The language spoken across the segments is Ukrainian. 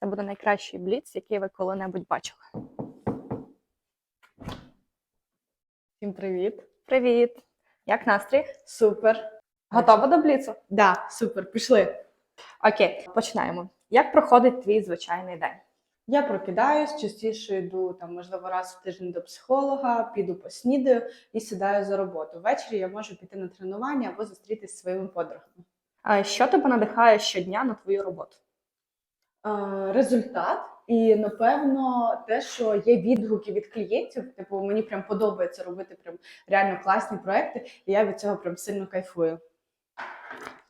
Це буде найкращий бліц, який ви коли-небудь бачили. Всім привіт. Привіт! Як настрій? Супер. Готова до бліцу? Да, супер, пішли. Окей, починаємо. Як проходить твій звичайний день? Я прокидаюсь, частіше йду там, можливо, раз в тиждень до психолога, піду поснідаю і сідаю за роботу. Ввечері я можу піти на тренування або зустрітися зі своїми подругами. А Що тебе надихає щодня на твою роботу? Е, результат. І напевно те, що є відгуки від клієнтів, типу мені прям подобається робити прям реально класні проекти, і я від цього прям сильно кайфую.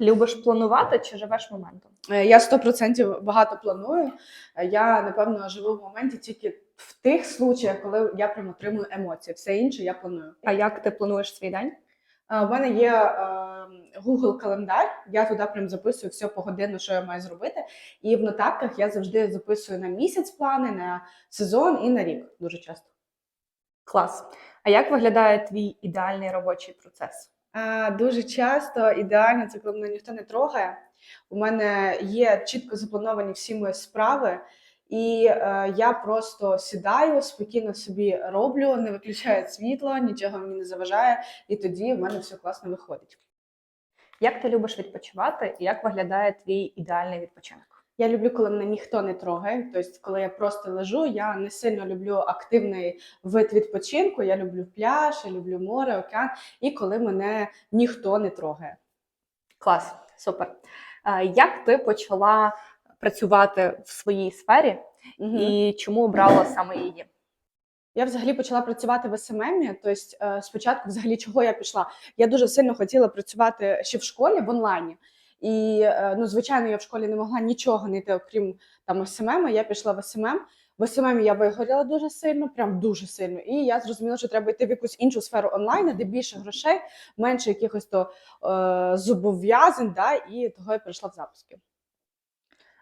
Любиш планувати чи живеш моментом? Е, Я 100% багато планую. Е, Я напевно живу в моменті тільки в тих случаях, коли я прям отримую емоції. Все інше я планую. А як ти плануєш свій день? У мене є Google календар. Я туди прям записую все погодинно, що я маю зробити. І в нотатках я завжди записую на місяць плани, на сезон і на рік. Дуже часто. Клас. А як виглядає твій ідеальний робочий процес? Е, Дуже часто ідеально це коли мене ніхто не трогає. У мене є чітко заплановані всі мої справи, і е, я просто сідаю, спокійно собі роблю, не виключаю світло, нічого мені не заважає, і тоді в мене все класно виходить. Як ти любиш відпочивати і як виглядає твій ідеальний відпочинок? Я люблю, коли мене ніхто не трогає. Тобто, коли я просто лежу, я не сильно люблю активний вид відпочинку. Я люблю пляж, я люблю море, океан, і коли мене ніхто не трогає. Клас, супер. Як ти почала працювати в своїй сфері і чому обрала саме її? Я взагалі почала працювати в СММі. Тобто, е, спочатку, взагалі, чого я пішла? Я дуже сильно хотіла працювати ще в школі в онлайні. І е, ну, звичайно, я в школі не могла нічого знайти, окрім там СММ. Я пішла в СММ. В СММ я вигоріла дуже сильно, прям дуже сильно. І я зрозуміла, що треба йти в якусь іншу сферу онлайн, де більше грошей, менше якихось то е, зобов'язань, да, і того я перейшла в запуски.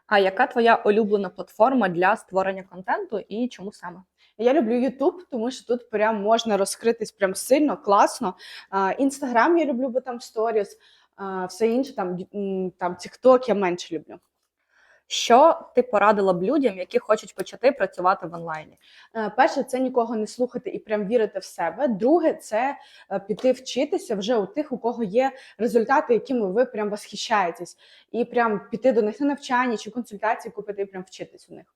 А яка твоя улюблена платформа для створення контенту і чому саме? Я люблю YouTube, тому що тут прям можна розкритись прям сильно, класно. Інстаграм я люблю, бо там сторіс, все інше там, там TikTok я менше люблю. Що ти порадила б людям, які хочуть почати працювати в онлайні? Е, Перше, це нікого не слухати і прям вірити в себе. Друге, це е, піти вчитися вже у тих, у кого є результати, якими ви прям восхищаєтесь, і прям піти до них на навчання чи консультації, купити і прям вчитись у них.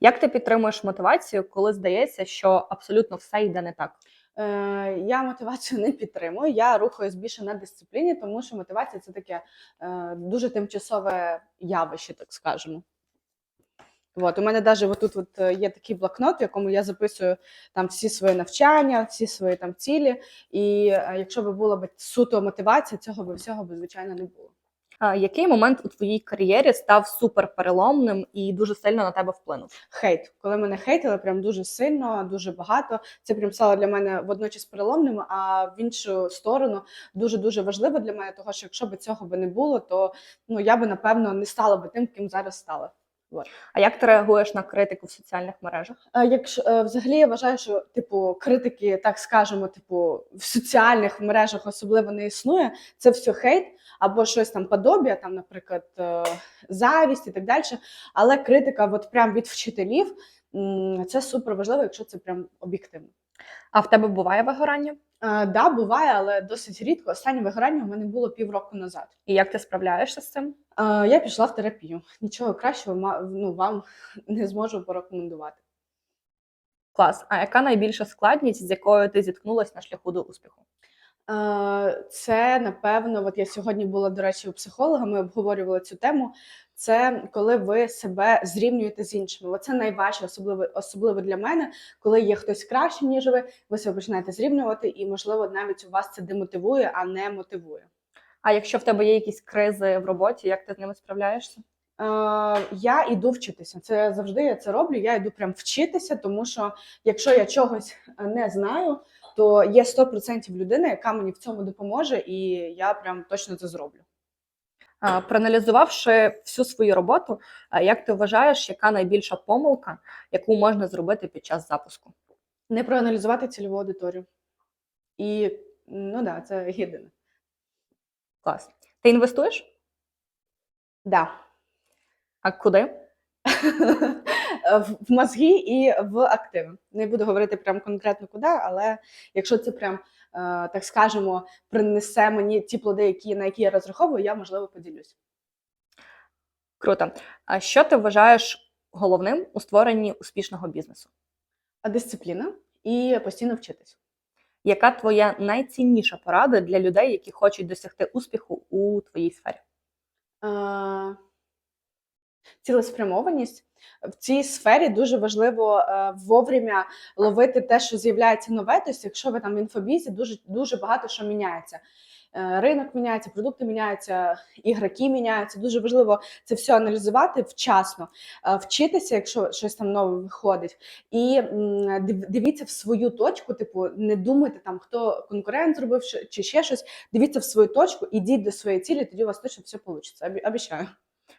Як ти підтримуєш мотивацію, коли здається, що абсолютно все йде не так? Е, я мотивацію не підтримую. Я рухаюсь більше на дисципліні, тому що мотивація це таке е, дуже тимчасове явище, так скажемо. От, у мене навіть отут от е, є такий блокнот, в якому я записую там всі свої навчання, всі свої там цілі. І е, якщо б була б суто мотивація, цього б всього б звичайно не було. Який момент у твоїй кар'єрі став суперпереломним і дуже сильно на тебе вплинув? Хейт, коли мене хейтили, прям дуже сильно, дуже багато. Це прям стало для мене водночас переломним, а в іншу сторону дуже дуже важливо для мене, того що якщо б цього би не було, то ну я би напевно не стала би тим, ким зараз стала. А як ти реагуєш на критику в соціальних мережах? А якщо е, взагалі я вважаю, що типу критики, так скажемо, типу в соціальних мережах особливо не існує. Це все хейт або щось там подобія, там, наприклад, е, завість і так далі. Але критика, от прям від вчителів, м, це супер важливо, якщо це прям об'єктивно. А в тебе буває вигорання? Е, да, буває, але досить рідко. Останнє вигорання у мене було півроку назад. І як ти справляєшся з цим? Е, я пішла в терапію. Нічого кращого ну, вам не зможу порекомендувати. Клас. А яка найбільша складність, з якою ти зіткнулась на шляху до успіху? Е, Це напевно, от я сьогодні була, до речі, у психолога. Ми обговорювали цю тему. Це коли ви себе зрівнюєте з іншими. Оце найважче, особливо особливо для мене, коли є хтось краще, ніж ви, ви себе починаєте зрівнювати, і можливо навіть у вас це демотивує, а не мотивує. А якщо в тебе є якісь кризи в роботі, як ти з ними справляєшся? Е, я йду вчитися. Це завжди я це роблю. Я йду прям вчитися, тому що якщо я чогось не знаю, то є 100% людина, яка мені в цьому допоможе, і я прям точно це зроблю. Проаналізувавши всю свою роботу, як ти вважаєш, яка найбільша помилка, яку можна зробити під час запуску? Не проаналізувати цільову аудиторію. І ну да, це єдине. Клас. Ти інвестуєш? Да. А куди? в мозги і в активи. Не буду говорити прям конкретно куди, але якщо це прям, так скажемо, принесе мені ті плоди, які, на які я розраховую, я можливо поділюсь. Круто. А що ти вважаєш головним у створенні успішного бізнесу? А дисципліна і постійно вчитись. Яка твоя найцінніша порада для людей, які хочуть досягти успіху у твоїй сфері? Е, Цілеспрямованість в цій сфері дуже важливо е, вовремя ловити те, що з'являється нове. Тобто, якщо ви там в інфобізі, дуже дуже багато що міняється. Е, Ринок міняється, продукти міняються, ігроки міняються. Дуже важливо це все аналізувати вчасно, е, вчитися, якщо щось там нове виходить, і дивіться в свою точку. Типу, не думайте там, хто конкурент зробив чи ще щось. Дивіться в свою точку, ідіть до своєї цілі, тоді у вас точно все вийде. Обіцяю.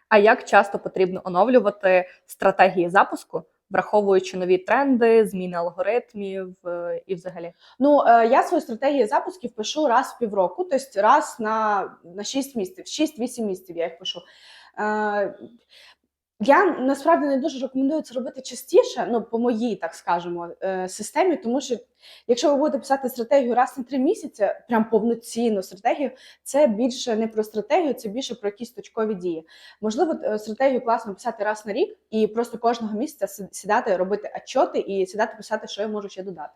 А як часто потрібно оновлювати стратегії запуску, враховуючи нові тренди, зміни алгоритмів е, і взагалі? Ну, е, я свою стратегію запусків пишу раз в півроку, тобто раз на, на 6 місяців, 6-8 місяців я їх пишу. Я насправді не дуже рекомендую це робити частіше, ну, по моїй, так скажемо, е, системі, тому що якщо ви будете писати стратегію раз на три місяці, прям повноцінну стратегію, це більше не про стратегію, це більше про якісь точкові дії. Можливо, е, стратегію класно писати раз на рік і просто кожного місяця сідати, робити отчоти і сідати писати, що я можу ще додати.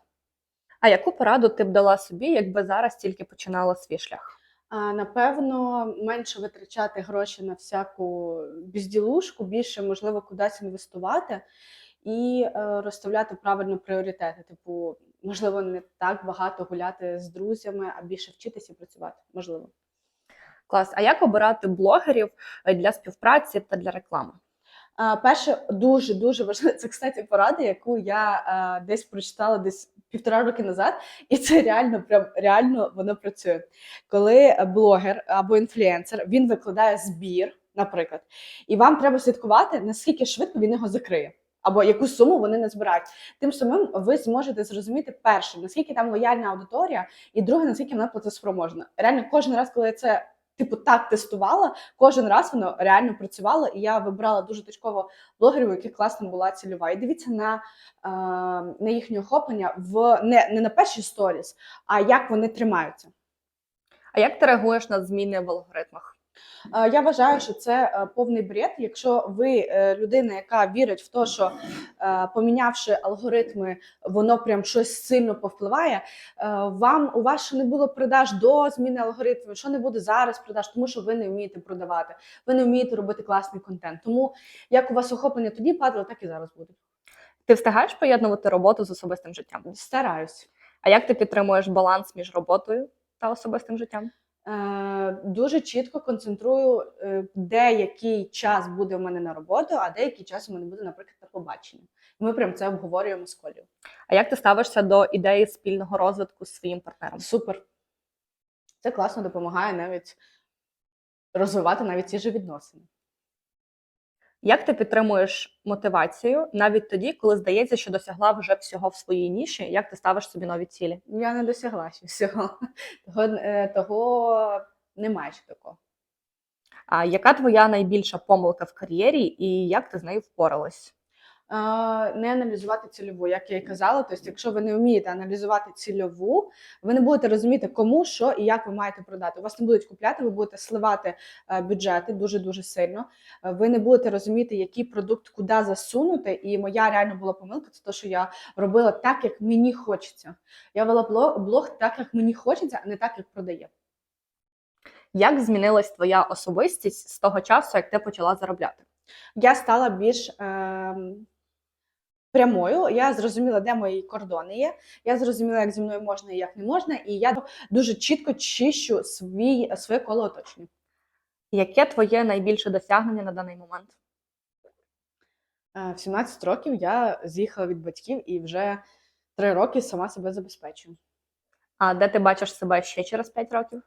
А яку пораду ти б дала собі, якби зараз тільки починала свій шлях? Напевно, менше витрачати гроші на всяку безділушку, більше можливо кудись інвестувати і е, розставляти правильно пріоритети. Типу, можливо, не так багато гуляти з друзями, а більше вчитися працювати. Можливо. Клас. А як обирати блогерів е, для співпраці та для реклами? Перше, дуже дуже важливо. Це кстати порада, яку я десь прочитала десь півтора роки назад, і це реально прям реально воно працює. Коли блогер або інфлюенсер він викладає збір, наприклад, і вам треба слідкувати, наскільки швидко він його закриє. Або яку суму вони не збирають. Тим самим ви зможете зрозуміти перше, наскільки там лояльна аудиторія, і друге, наскільки вона платоспроможна. Реально, кожен раз, коли я це типу так тестувала, кожен раз воно реально працювало, і я вибрала дуже точково блогерів, у яких класно була цільова. І дивіться на, е, на їхнє охоплення в не, не на перші сторіс, а як вони тримаються. А як ти реагуєш на зміни в алгоритмах? Е, Я вважаю, що це е, повний бред. Якщо ви е, людина, яка вірить в те, що помінявши алгоритми, воно прям щось сильно повпливає. Вам у вас ще не було продаж до зміни алгоритмів, що не буде зараз продаж, тому що ви не вмієте продавати, ви не вмієте робити класний контент. Тому як у вас охоплення тоді падало, так і зараз буде. Ти встигаєш поєднувати роботу з особистим життям? Стараюсь. А як ти підтримуєш баланс між роботою та особистим життям? Е, Дуже чітко концентрую, деякий де який час буде в мене на роботу, а деякий час у мене буде, наприклад, на побачення. Ми прям це обговорюємо з Колею. А як ти ставишся до ідеї спільного розвитку з своїм партнером? Супер. Це класно допомагає навіть розвивати навіть ті ж відносини. Як ти підтримуєш мотивацію навіть тоді, коли здається, що досягла вже всього в своїй ніші? Як ти ставиш собі нові цілі? Я не досягла ще всього. Того, е, того немає ще такого. А яка твоя найбільша помилка в кар'єрі, і як ти з нею впоралась? Е, Не аналізувати цільову, як я і казала. Тобто, якщо ви не вмієте аналізувати цільову, ви не будете розуміти, кому що і як ви маєте продати. У вас не будуть купляти, ви будете сливати е, бюджети дуже дуже сильно. Е, Ви не будете розуміти, який продукт куди засунути. І моя реально була помилка, це те, що я робила так, як мені хочеться. Я вела блог, так, як мені хочеться, а не так, як продає. Як змінилась твоя особистість з того часу, як ти почала заробляти? Я стала більш ем, прямою. Я зрозуміла, де мої кордони є. Я зрозуміла, як зі мною можна і як не можна. І я дуже чітко чищу свій, своє коло оточення. Яке твоє найбільше досягнення на даний момент? Е, В 17 років я з'їхала від батьків і вже 3 роки сама себе забезпечую. А де ти бачиш себе ще через 5 років?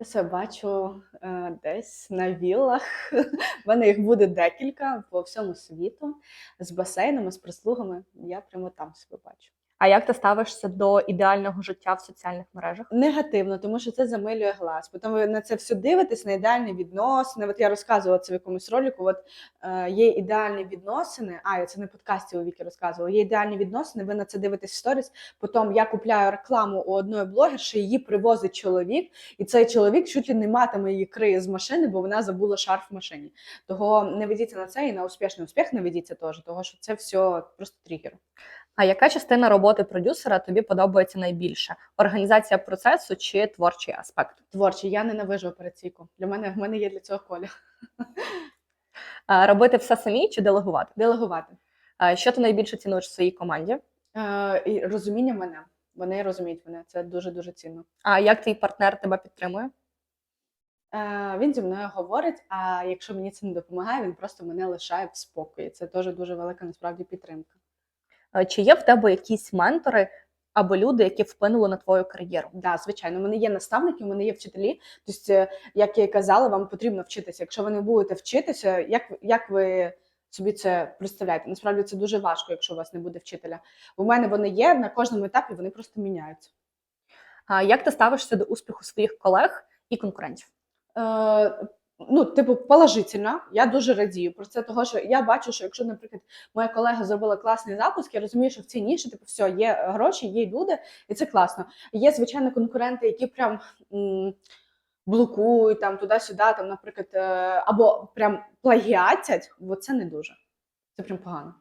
Я себе бачу е, десь на віллах. У мене їх буде декілька по всьому світу з басейнами, з прислугами. Я прямо там себе бачу. А як ти ставишся до ідеального життя в соціальних мережах? Негативно, тому що це замилює глаз. Потім ви на це все дивитесь, на ідеальні відносини. От я розказувала це в якомусь ролику. От е, є ідеальні відносини. А я це не подкасті у Вікі розказувала. Є ідеальні відносини. Ви на це дивитесь в сторіс. Потім я купляю рекламу у одної блогерші, її привозить чоловік, і цей чоловік чуть не матиме її криє з машини, бо вона забула шарф в машині. Того не ведіться на це і на успішний успіх не ведіться теж, того що це все просто тригер. А яка частина роботи продюсера тобі подобається найбільше? Організація процесу чи творчий аспект? Творчі, я ненавижу операційку. Для мене в мене є для цього коля. А, робити все самі чи делегувати? Делегувати. А, що ти найбільше цінуєш в своїй команді? І розуміння мене. Вони розуміють мене. Це дуже дуже цінно. А як твій партнер тебе підтримує? Е, він зі мною говорить. А якщо мені це не допомагає, він просто мене лишає в спокої. Це теж дуже велика насправді підтримка. А, чи є в тебе якісь ментори або люди, які вплинули на твою кар'єру? Да, звичайно, мене є наставники, мене є вчителі. Тобто, е, як я і казала, вам потрібно вчитися. Якщо ви не будете вчитися, як, як ви собі це представляєте? Насправді це дуже важко, якщо у вас не буде вчителя. У мене вони є на кожному етапі, вони просто міняються. А, як ти ставишся до успіху своїх колег і конкурентів? Е, ну, типу, положительно. Я дуже радію про це, того що я бачу, що якщо, наприклад, моя колега зробила класний запуск, я розумію, що в цій ніші, типу, все, є гроші, є люди, і це класно. Є, звичайно, конкуренти, які прям. м, Блокують там туди-сюди, там, наприклад, е, або прям плагіатять, бо це не дуже. Це прям погано.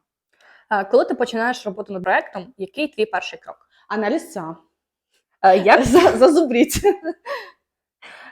Коли ти починаєш роботу над проектом, який твій перший крок? Аналіз ця. А, як Зазубріть.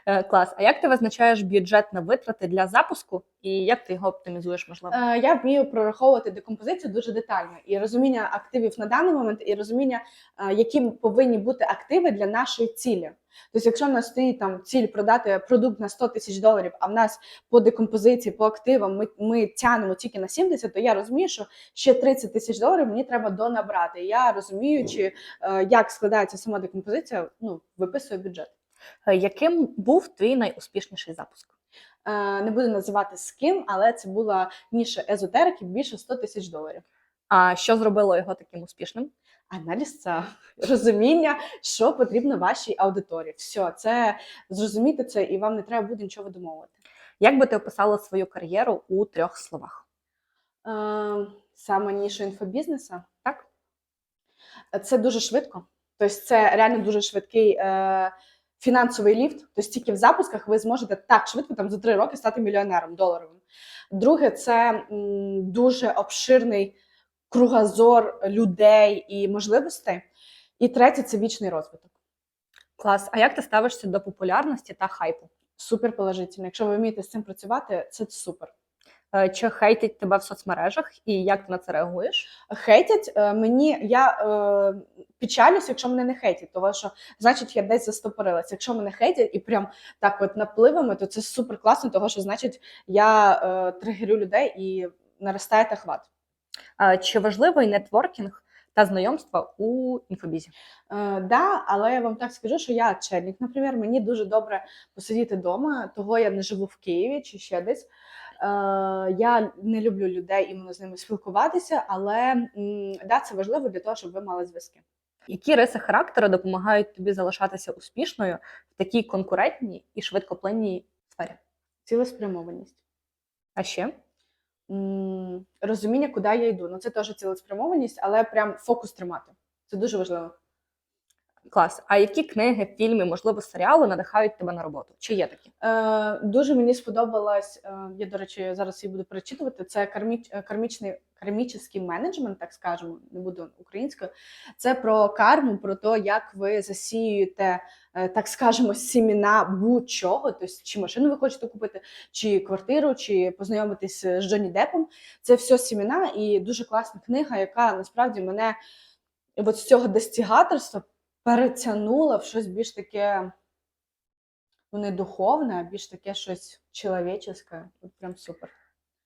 Е, клас? А як ти визначаєш бюджет на витрати для запуску і як ти його оптимізуєш? Можливо? Е, Я вмію прораховувати декомпозицію дуже детально і розуміння активів на даний момент, і розуміння, е, які повинні бути активи для нашої цілі. Тобто, якщо в нас стоїть там ціль продати продукт на 100 тисяч доларів, а в нас по декомпозиції, по активам ми, ми тянемо тільки на 70, то я розумію, що ще 30 тисяч доларів мені треба донабрати. Я розумію, чи як складається сама декомпозиція, ну виписую бюджет. Е, Яким був твій найуспішніший запуск? Е, Не буду називати з ким, але це була ніша езотерики більше 100 тисяч доларів. А що зробило його таким успішним? Аналіз це розуміння, що потрібно вашій аудиторії. Все, це зрозуміти це, і вам не треба буде нічого видумовувати. Як би ти описала свою кар'єру у трьох словах? Е, саме ніша інфобізнесу. Так. Це дуже швидко. Тобто, це реально дуже швидкий е, фінансовий ліфт. Тобто, тільки в запусках ви зможете так швидко, там за три роки стати мільйонером доларовим. Друге, це м, дуже обширний кругозор людей і можливостей. І третє це вічний розвиток. Клас. А як ти ставишся до популярності та хайпу? Супер положительно. Якщо ви вмієте з цим працювати, це супер. Е, Чи хейтять тебе в соцмережах і як ти на це реагуєш? Хейтять е, мені, я е, печалюсь, якщо мене не хейтять, тому що значить я десь застопорилась. Якщо мене хейтять і прям так от напливами, то це супер класно, тому що значить я е, тригерю людей і наростає охват. Е, Чи важливий нетворкінг та знайомства у інфобізі? Е, да, але я вам так скажу, що я чельник, наприклад, мені дуже добре посидіти вдома, того я не живу в Києві чи ще десь. Е, я не люблю людей іменно з ними спілкуватися, але да, це важливо для того, щоб ви мали зв'язки. Які риси характеру допомагають тобі залишатися успішною в такій конкурентній і швидкоплинній сфері? Цілеспрямованість. А ще Розуміння, куди я йду. Ну це теж цілеспрямованість, але прям фокус тримати. Це дуже важливо. Клас. А які книги, фільми, можливо, серіали надихають тебе на роботу? Чи є такі? Е, дуже мені сподобалось. Е, я, до речі, зараз її буду перечитувати. Це карміч, е, кармічний кармічний менеджмент, так скажемо, не буду українською. Це про карму, про те, як ви засіюєте, е, так скажемо, сіміна будь-чого. Тобто, чи машину ви хочете купити, чи квартиру, чи познайомитись з Джонні Депом. Це все сіміна і дуже класна книга, яка насправді мене от з цього достігаторства перетягнула в щось більш таке ну, не духовне, а більш таке щось чоловіческе. Прям супер.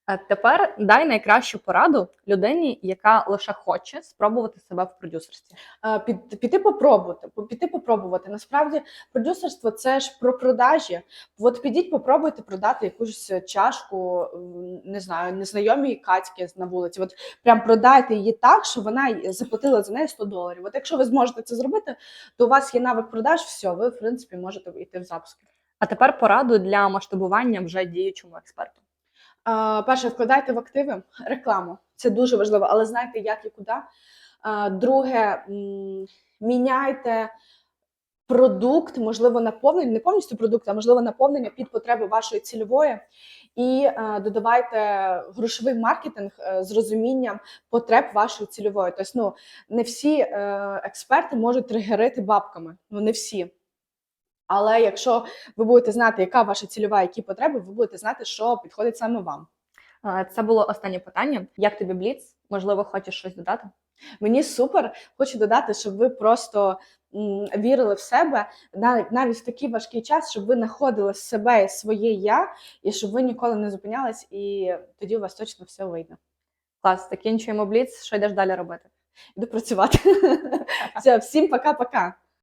А тепер дай найкращу пораду людині, яка лише хоче спробувати себе в продюсерстві. Е, під, піти попробувати, по- піти попробувати. Насправді, продюсерство це ж про продажі. От підіть, попробуйте продати якусь чашку, не знаю, незнайомій катьки на вулиці. От прям продайте її так, що вона заплатила за неї 100 доларів. От якщо ви зможете це зробити, то у вас є навик продаж, все, ви в принципі можете йти в запуск. А тепер пораду для масштабування вже діючому експерту. Перше, вкладайте в активи рекламу. Це дуже важливо, але знайте, як і куди. Друге, міняйте продукт, можливо, наповнення, не повністю продукт, а можливо, наповнення під потреби вашої цільової. І додавайте грошовий маркетинг е, з розумінням потреб вашої цільової. Тобто, ну не всі е, експерти можуть тригерити бабками. Ну не всі. Але якщо ви будете знати, яка ваша цільова, які потреби, ви будете знати, що підходить саме вам. Це було останнє питання. Як тобі Бліц? Можливо, хочеш щось додати? Мені супер. Хочу додати, щоб ви просто вірили в себе навіть навіть в такий важкий час, щоб ви знаходили себе і своє я, і щоб ви ніколи не зупинялись, і тоді у вас точно все вийде. Клас, закінчуємо Бліц. Що йдеш далі робити? Іду працювати. Все, всім пока-пока.